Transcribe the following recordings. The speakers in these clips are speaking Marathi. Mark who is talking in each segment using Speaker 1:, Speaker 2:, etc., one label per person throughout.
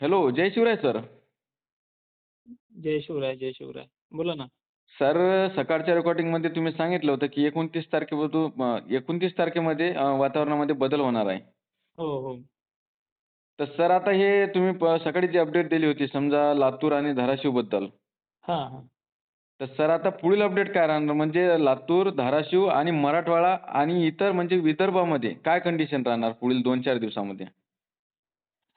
Speaker 1: हॅलो जय शिवराय सर
Speaker 2: जय शिवराय जय शिवराय. बोला ना.
Speaker 1: सर सकाळच्या रेकॉर्डिंगमध्ये तुम्ही सांगितलं होतं की एकोणतीस तारखेपासून एकोणतीस तारखेमध्ये वातावरणामध्ये बदल होणार आहे.
Speaker 2: हो हो.
Speaker 1: तर सर आता हे तुम्ही सकाळी जी अपडेट दिली होती समजा लातूर आणि धाराशिवबद्दल
Speaker 2: हां हां.
Speaker 1: तर सर आता पुढील अपडेट काय राहणार? म्हणजे लातूर धाराशिव आणि मराठवाडा आणि इतर म्हणजे विदर्भामध्ये काय कंडिशन राहणार पुढील दोन चार दिवसामध्ये?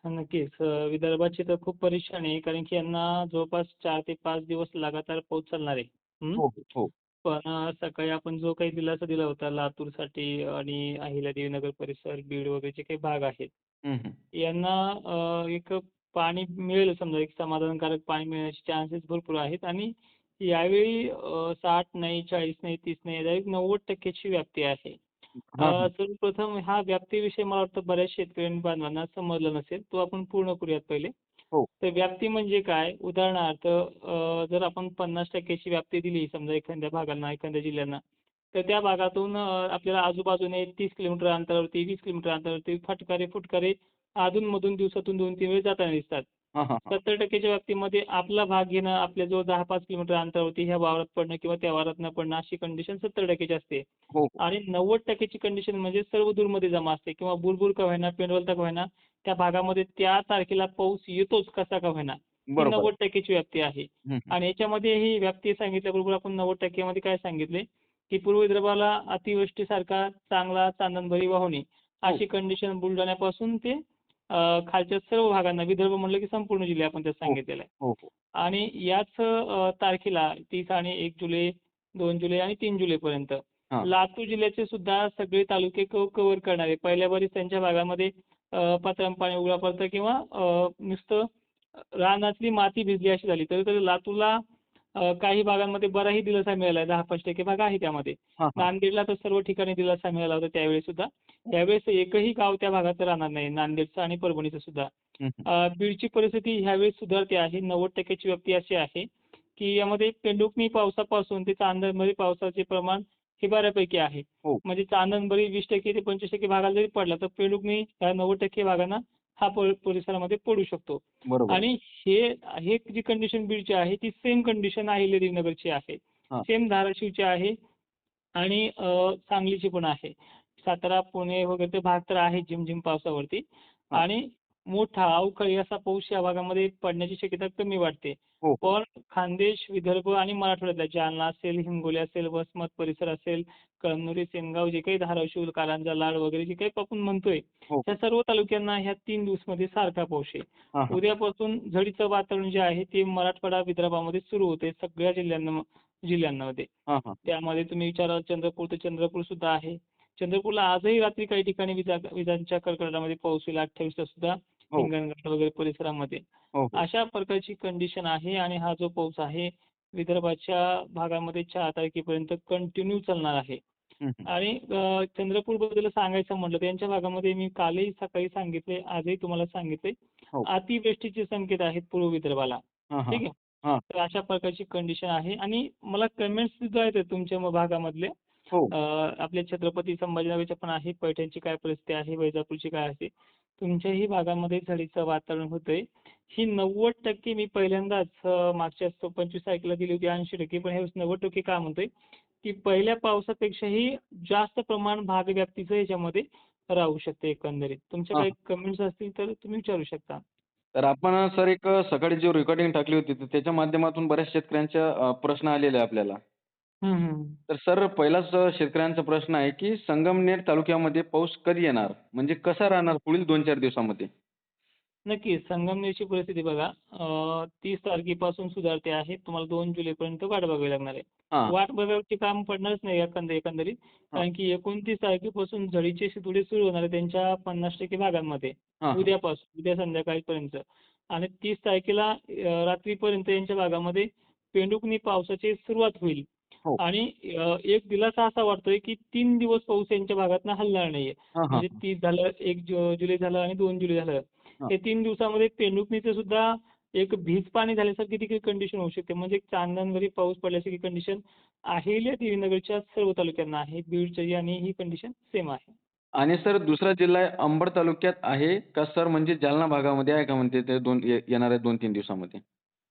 Speaker 2: नक्कीच विदर्भाची तर खूप परेशानी आहे कारण की यांना जवळपास चार ते पाच दिवस लगातार पाऊस चालणार आहे हं?
Speaker 1: हो
Speaker 2: पण सकाळी आपण जो काही दिलासा दिला होता लातूरसाठी आणि अहिल्यादेवी नगर परिसर बीड वगैरे जे काही भाग आहेत
Speaker 1: हम्म, हम्म.
Speaker 2: यांना अं, एक पाणी मिळेल समजा एक समाधानकारक पाणी मिळण्याचे चान्सेस भरपूर आहेत आणि यावेळी साठ नाही चाळीस नाही तीस नाही डायरेक्ट नव्वद टक्क्याची व्याप्ती आहे सर्वप्रथम हा. व्याप्तीविषयी मला वाटतं बऱ्याच शेतकरी बांधवांना समजलं नसेल तो आपण पूर्ण करूयात पहिले.
Speaker 1: हो.
Speaker 2: तर व्याप्ती म्हणजे काय? उदाहरणार्थ जर आपण पन्नास टक्क्याची व्याप्ती दिली समजा एखाद्या भागांना एखाद्या जिल्ह्यांना तर त्या भागातून आपल्याला आजूबाजूने तीस किलोमीटर अंतरावरती वीस किलोमीटर अंतरावरती फटकारे फुटकारे अधूनमधून दिवसातून दोन तीन वेळ जाताना दिसतात.
Speaker 1: हा, हा, हा.
Speaker 2: सत्तर टक्क्याच्या व्याप्तीमध्ये आपला भाग घेणं आपल्या जवळ दहा पाच किलोमीटर अंतरावरती ह्या वावरात पडणं किंवा त्या वावरात न पडणं अशी कंडिशन सत्तर टक्क्याची असते
Speaker 1: हो हो.
Speaker 2: आणि नव्वद टक्क्याची कंडिशन म्हणजे सर्व दूरमध्ये जमा असते किंवा बुरबुर का होईना पेंडवलता का होईना त्या भागामध्ये त्या तारखेला पाऊस येतोच कसा का होईना ही
Speaker 1: बरोबर
Speaker 2: नव्वद टक्क्याची व्याप्ती आहे
Speaker 1: हम्म, हम्म.
Speaker 2: आणि याच्यामध्ये ही व्याप्ती सांगितल्याबरोबर आपण नव्वद टक्क्यामध्ये काय सांगितले की पूर्व विदर्भाला अतिवृष्टीसारखा चांगला चांदणभरी वाहुणी अशी कंडिशन बुलढाण्यापासून ते खालच्या सर्व भागांना विदर्भ म्हणलं की संपूर्ण जिल्हे आपण त्यात सांगितलेला आहे.
Speaker 1: हो हो.
Speaker 2: आणि याच तारखेला तीस आणि एक जुलै दोन जुलै आणि तीन जुलैपर्यंत
Speaker 1: हा.
Speaker 2: लातूर जिल्ह्याचे सुद्धा सगळे तालुके कव्हर करणारे पहिल्या बारीच त्यांच्या भागामध्ये पात्राम पाणी उघडा पडतं किंवा नुसतं रानातली माती भिजली अशी झाली तरी तरी लातूरला काही भागांमध्ये बराही दिलासा मिळाला आहे. दहा पाच टक्के भाग आहे त्यामध्ये.
Speaker 1: हा, हा.
Speaker 2: नांदेडला तर सर्व ठिकाणी दिलासा मिळाला होता त्यावेळी सुद्धा. यावेळेस एकही गाव त्या भागात राहणार नाही नांदेडचं आणि परभणीचं सुद्धा. बीडची परिस्थिती ह्यावेळेस सुधारते आहे नव्वद टक्क्याची व्याप्ती अशी आहे की यामध्ये पेंडुकणी पावसापासून ते चांदणभरी पावसाचे प्रमाण हे बऱ्यापैकी आहे.
Speaker 1: हो.
Speaker 2: म्हणजे चांदणभरी वीस टक्के ते पंचवीस टक्के भागाला जरी पडला तर पेंडुकणी ह्या नव्वद टक्के भागांना हा परिसरामध्ये पडू शकतो. आणि हे हे जी कंडिशन बीडची आहे ती सेम कंडिशन अहिल्यादेवी नगरची आहे. सेम धाराशिवची आहे आणि सांगलीची पण आहे. सातारा पुणे वगैरे ते भाग तर आहे झिमझिम पावसावरती
Speaker 1: हा.
Speaker 2: आणि मोठा अवकाळी असा पाऊस या भागामध्ये पडण्याची शक्यता कमी वाटते
Speaker 1: हो.
Speaker 2: पण खानदेश विदर्भ आणि मराठवाड्यातला जालना असेल हिंगोली असेल वसमत परिसर असेल कळमनुरी सेनगाव जे काही धाराशिव कारंजा लाड वगैरे जे काही आपण म्हणतोय
Speaker 1: हो.
Speaker 2: त्या सर्व तालुक्यांना ह्या तीन दिवसमध्ये सारखा पाऊस आहे
Speaker 1: हा, हा.
Speaker 2: उद्यापासून झडीचं वातावरण जे आहे ते मराठवाडा विदर्भामध्ये सुरू होते सगळ्या जिल्ह्यांना जिल्ह्यांमध्ये
Speaker 1: हा, हा.
Speaker 2: त्यामध्ये तुम्ही विचाराल चंद्रपूर तर चंद्रपूर सुद्धा आहे चंद्रपूरला आजही रात्री काही ठिकाणी विजा विजांच्या कडकडाटामध्ये पाऊस होईल अठ्ठावीसला सुद्धा
Speaker 1: हो.
Speaker 2: हिंगणघाट वगैरे परिसरामध्ये
Speaker 1: हो.
Speaker 2: अशा प्रकारची कंडिशन आहे आणि हा जो पाऊस आहे विदर्भाच्या भागामध्ये चार तारखेपर्यंत कंटिन्यू चालणार आहे. आणि चंद्रपूरबद्दल सांगायचं म्हटलं तर यांच्या भागामध्ये मी कालही सकाळी सांगितले आजही तुम्हाला सांगितले
Speaker 1: हो.
Speaker 2: अतिवृष्टीचे संकेत आहेत पूर्व विदर्भाला. ठीक. आहे तर अशा प्रकारची कंडिशन आहे आणि मला कमेंट्स सुद्धा येतात तुमच्या भागामधले
Speaker 1: हो.
Speaker 2: आपल्या छत्रपती संभाजीनगरच्या पण आहे पैठणची काय परिस्थिती आहे वैजापूरची काय आहे तुमच्याही भागामध्ये झडीचं वातावरण होतंय. ही नव्वद टक्के मी पहिल्यांदाच मागच्या पंचवीस तारखेला दिली होती ऐंशी टक्के पण ह्यावेळेस नव्वद टक्के का म्हणतोय की पहिल्या पावसापेक्षाही जास्त प्रमाण भाग व्याप्तीचं याच्यामध्ये राहू शकते एकंदरीत. तुमच्या
Speaker 1: हा.
Speaker 2: काही कमेंट्स असतील तर तुम्ही विचारू शकता.
Speaker 1: तर आपण सर एक सकाळी जी रेकॉर्डिंग टाकली होती त्याच्या माध्यमातून बऱ्याच शेतकऱ्यांच्या प्रश्न आलेले आपल्याला. तर सर पहिलाच शेतकऱ्यांचा प्रश्न आहे की संगमनेर तालुक्यामध्ये पाऊस कधी येणार? म्हणजे कसा राहणार पुढील दोन चार दिवसामध्ये?
Speaker 2: नक्कीच. संगमनेरची परिस्थिती बघा. अं, तीस तारखेपासून सुधारते आहे. तुम्हाला दोन जुलैपर्यंत वाट बघावी लागणार आहे.
Speaker 1: हा.
Speaker 2: वाट बघायची काम पडणारच नाही एकंदर एकंदरीत. कारण की एकोणतीस तारखेपासून झडीचे शितुडे सुरू होणार आहे त्यांच्या पन्नास टक्के भागांमध्ये.
Speaker 1: हा.
Speaker 2: उद्यापासून उद्या संध्याकाळपर्यंत. आणि तीस तारखेला अं, रात्रीपर्यंत यांच्या भागामध्ये पेंडुकणी पावसाची सुरुवात होईल. आणि अं, एक दिलासा असा वाटतोय की तीन दिवस पाऊस यांच्या भागातनं हलणार नाहीये.
Speaker 1: हा हा.
Speaker 2: म्हणजे तीस झालं एक जुलै झालं आणि दोन जुलै झालं.
Speaker 1: हा.
Speaker 2: हे तीन दिवसामध्ये पेंडुकणीचं सुद्धा एक भीज पाणी झाल्यासारखी देखील कंडिशन होऊ शकते. म्हणजे एक चांदणभरी पाऊस पडल्यासारखी कंडिशन अहिल्या देवीनगरच्या सर्व तालुक्यांना आहे. बीडची आणि ही कंडिशन सेम आहे.
Speaker 1: आणि सर दुसरा जिल्हा आहे अंबड तालुक्यात आहे का सर? म्हणजे जालना भागामध्ये आहे का? म्हणते ते दोन येणाऱ्या दोन तीन दिवसामध्ये?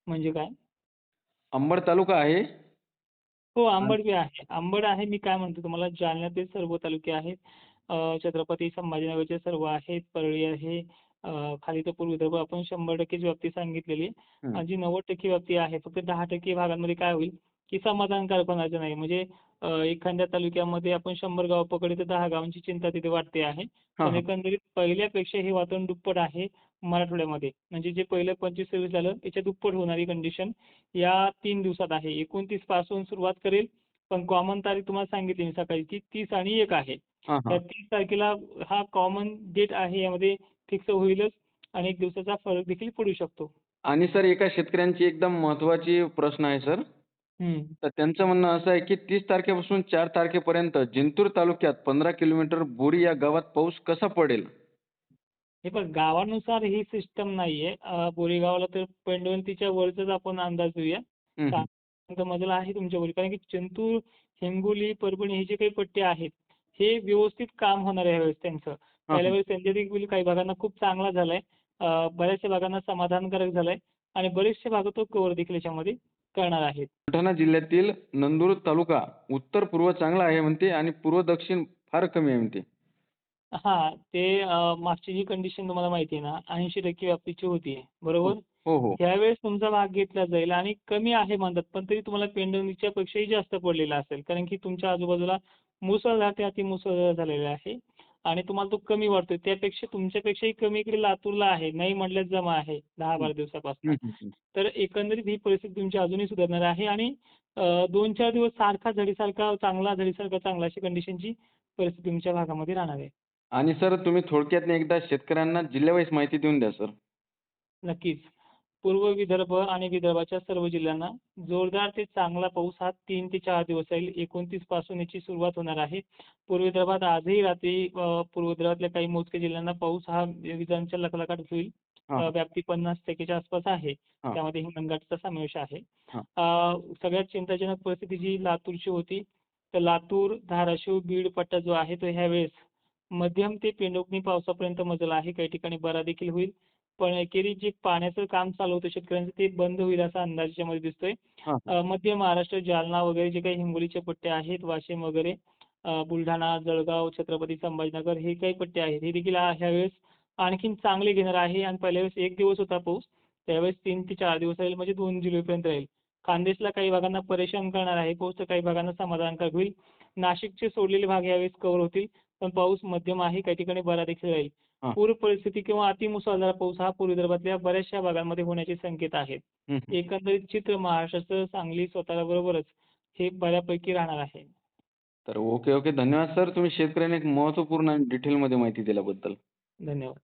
Speaker 2: म्हणजे काय?
Speaker 1: अंबड तालुका आहे.
Speaker 2: हो आंबड बी आहे. आंबड आहे मी काय म्हणतो तुम्हाला जालन्यातील सर्व तालुके आहेत. अं, छत्रपती संभाजीनगरचे सर्व आहेत परळी आहे. अं, खाली तर पूर्व विदर्भ आपण शंभर टक्केच व्याप्ती सांगितलेली आहे. जी नव्वद टक्के व्याप्ती आहे फक्त दहा टक्के भागांमध्ये काय होईल की समाधानकारक होण्याचं नाही. म्हणजे एखाद्या तालुक्यामध्ये आपण शंभर गाव पकडले तर दहा गावांची चिंता तिथे वाटते आहे पण. एकंदरीत पहिल्यापेक्षा हे वातावरण दुप्पट आहे मराठवाड्यामध्ये म्हणजे जे पहिलं पंचवीस सव्वीस झालं त्याच्या दुप्पट होणारी कंडिशन या तीन दिवसात आहे एकोणतीसपासून सुरुवात करेल पण कॉमन तारीख तुम्हाला सांगितली मी सकाळी की तीस आणि एक आहे. त्या तीस तारखेला हा कॉमन डेट आहे यामध्ये फिक्स होईलच आणि एक दिवसाचा फरक देखील पडू शकतो
Speaker 1: आणि सर एका शेतकऱ्यांची एकदम महत्वाची प्रश्न आहे सर. तर त्यांचं म्हणणं असं आहे की तीस तारखेपासून चार तारखेपर्यंत जिंतूर तालुक्यात पंधरा किलोमीटर बोरी या गावात पाऊस कसा पडेल?
Speaker 2: हे बघ गावानुसार ही सिस्टम नाहीये. अं, बोरीगावला तर पेंडवंतीच्या वरचाच आपण अंदाज घेऊया
Speaker 1: हम्म, हम्म.
Speaker 2: तर मजला आहे कारण की चिंतूर हिंगोली परभणी हे जे काही पट्टे आहेत हे व्यवस्थित काम होणार आहे यावेळेस त्यांचं.
Speaker 1: हा,
Speaker 2: पहिल्या
Speaker 1: हा.
Speaker 2: वेळेस त्यांच्या देखील काही भागांना खूप चांगला झालाय. अं, बऱ्याचशा भागांना समाधानकारक झालाय. आणि बरेचसे भाग तो कव्हर देखील याच्यामध्ये. करणार आहेत.
Speaker 1: बुलढाणा जिल्ह्यातील नंदुर तालुका उत्तर पूर्व चांगला आहे म्हणते आणि पूर्व दक्षिण फार कमी आहे म्हणते.
Speaker 2: हा ते मागची जी कंडिशन तुम्हाला माहिती आहे ना ऐंशी टक्के व्याप्तीची होती. बरोबर?
Speaker 1: हो हो.
Speaker 2: यावेळेस तुमचा भाग घेतला जाईल आणि कमी आहे म्हणतात पण तरी तुम्हाला पेंडवणीच्या पेक्षाही जास्त पडलेला असेल. कारण की तुमच्या आजूबाजूला मुसळधार ते अतिमुसळधार झालेला आहे. आणि तुम्हाला तो कमी वाटतोय त्यापेक्षा तुमच्यापेक्षाही कमी इकडे लातूरला आहे. नाही म्हटल्यास जमा आहे. दहा बारा दिवसापासून. तर एकंदरीत ही परिस्थिती तुमची अजूनही सुधारणार आहे आणि दोन चार दिवस सारखा झडीसारखा चांगला झडीसारखा चांगला अशी कंडिशनची परिस्थिती तुमच्या भागामध्ये राहणार आहे.
Speaker 1: आणि सर तुम्ही थोडक्यात एकदा शेतकऱ्यांना जिल्ह्यावाईज माहिती देऊन द्या सर.
Speaker 2: नक्कीच. पूर्व विदर्भ आणि विदर्भाच्या सर्व जिल्ह्यांना जोरदार ते चांगला पाऊस हा तीन ते चार दिवस राहील एकोणतीसपासून याची सुरुवात होणार आहे. पूर्व विदर्भात आजही रात्री पूर्व विदर्भातल्या काही मोजक्या जिल्ह्यांना पाऊस हा विजांच्या लखलखाट होईल. व्याप्ती पन्नास टक्केच्या आसपास आहे.
Speaker 1: हा.
Speaker 2: त्यामध्ये हिमनघाटचा समावेश आहे. सगळ्यात चिंताजनक परिस्थिती जी लातूरची होती तर लातूर धाराशिव बीड पट्टा जो आहे तो ह्यावेळेस मध्यम ते पेंडोकणी पावसापर्यंत मजल आहे. काही ठिकाणी बरा देखील होईल. पण एकेरी जे पाण्याचं काम चालू होतं शेतकऱ्यांचं ते बंद होईल असा अंदाज याच्यामध्ये दिसतोय. अं, मध्य महाराष्ट्र जालना वगैरे जे काही हिंगोलीचे पट्टे आहेत वाशिम वगैरे बुलढाणा जळगाव छत्रपती संभाजीनगर हे काही पट्टे आहेत. हे देखील ह्यावेळेस आणखीन चांगले घेणार आहे आणि पहिल्या वेळेस एक दिवस होता पाऊस. त्यावेळेस तीन ते चार दिवस राहील म्हणजे दोन जुलैपर्यंत राहील. खानदेशला काही भागांना परेशान करणार आहे. पाऊस तर काही भागांना समाधानकारक होईल. नाशिकचे सोडलेले भाग यावेळेस कव्हर होतील. पण पाऊस मध्यम आहे. काही ठिकाणी बरा देखील राहील. पूर परिस्थिती किंवा अतिमुसळधार पाऊस हा पूर्व विदर्भातल्या बऱ्याचशा भागांमध्ये होण्याचे संकेत आहेत. एकंदरीत चित्र महाराष्ट्राचं सांगली स्वतःला बरोबरच हे बऱ्यापैकी राहणार आहे.
Speaker 1: तर ओके ओके. धन्यवाद सर. तुम्ही शेतकऱ्यांना एक महत्त्वपूर्ण आणि डिटेलमध्ये माहिती दिल्याबद्दल.
Speaker 2: धन्यवाद.